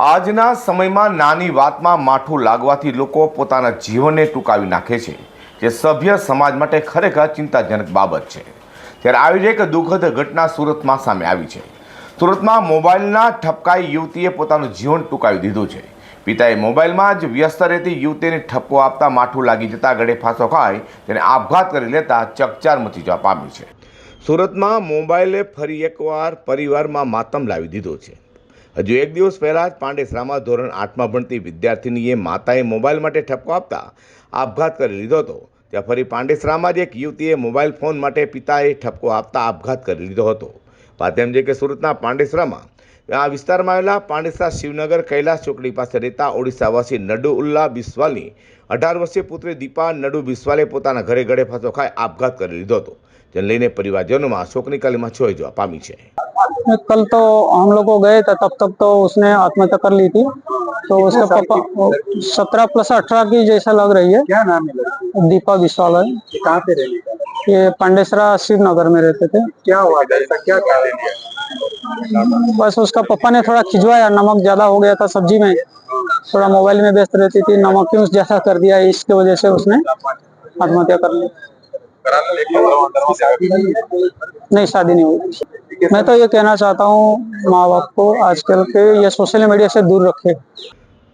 આજના સમયમાં નાની વાતમાં માઠું લાગવાથી લોકો પોતાના જીવનને ટૂંકાવી નાખે છે, જે સભ્ય સમાજ માટે ખરેખર ચિંતાજનક બાબત છે. ત્યારે આવી જ એક દુઃખદ ઘટના સુરતમાં સામે આવી છે. સુરતમાં મોબાઈલના ઠપકાઈ યુવતીએ પોતાનું જીવન ટૂંકાવી દીધું છે. પિતાએ મોબાઈલમાં જ વ્યસ્ત રહેતી યુવતીને ઠપકો આપતા માઠું લાગી જતા ગળે ફાંસો ખાઈ તેને આપઘાત કરી લેતા ચકચાર મચી જવા પામી છે. સુરતમાં મોબાઈલે ફરી એકવાર પરિવારમાં માતમ લાવી દીધો છે. હજુ એક દિવસ પહેલાં જ પાંડેસરામાં ધોરણ આઠમાં ભણતી વિદ્યાર્થિનીએ માતાએ મોબાઈલ માટે ઠપકો આપતા આપઘાત કરી લીધો હતો. ત્યાં ફરી પાંડેસરામાં જ એક યુવતીએ મોબાઈલ ફોન માટે પિતાએ ઠપકો આપતા આપઘાત કરી લીધો હતો. વાત એમ છે કે સુરતના પાંડેસરામાં આ વિસ્તારમાં આવેલા પાંડેસરા શિવનગર કૈલાસ ચોકડી પાસે રહેતા ઓડિશાવાસી નડુ ઉલ્લા બિસ્વાલની અઢાર વર્ષીય પુત્રી દીપા નડુ બિસ્વાલે પોતાના ઘરે ગળે ફાંસો ખાઈ આપઘાત કરી લીધો હતો. જેને લઈને પરિવારજનોમાં શોકની કાલીમાં છોઈ જવા પામી છે. कल तो हम लोग को गए थे तब तक तो उसने आत्महत्या कर ली थी। तो उसके पापा सत्रह प्लस अठारह की जैसा लग रही है। क्या नाम है दीपा विशाल है। कहाँ पे रहने ये पांडेसरा शिवनगर में रहते थे। क्या हुआ क्या कारण है बस उसका पापा ने थोड़ा खिंचवाया नमक ज़्यादा हो गया था सब्ज़ी में। थोड़ा मोबाइल में व्यस्त रहती थी नमक क्यों ज़्यादा कर दिया इसके वजह से उसने आत्महत्या कर ली। नहीं शादी नहीं हुई। मैं तो ये कहना चाहता हूँ माँ बाप को आजकल के ये सोशल मीडिया से दूर रखे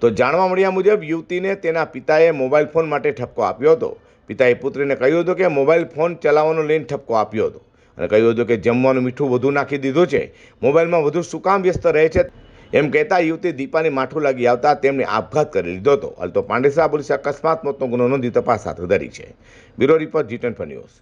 તો જાણવા મળ્યા મુજબ યુવતીને તેના પિતાએ મોબાઈલ ફોન માટે ઠપકો આપ્યો હતો પિતાએ પુત્રીને કહ્યું હતું કે મોબાઈલ ફોન ચલાવવાનો લઈને ઠપકો આપ્યો હતો અને કહ્યું હતું કે જમવાનું મીઠું વધુ નાખી દીધું છે મોબાઈલમાં વધુ શું કામ વ્યસ્ત રહે છે એમ કહેતા યુવતી દીપાને માઠું લાગી આવતા તેમણે આપઘાત કરી લીધો હતો હાલ તો પાંડેસરા પોલીસે અકસ્માત મોતનો ગુનો નોંધી તપાસ હાથ ધરી છે bureau report G twenty news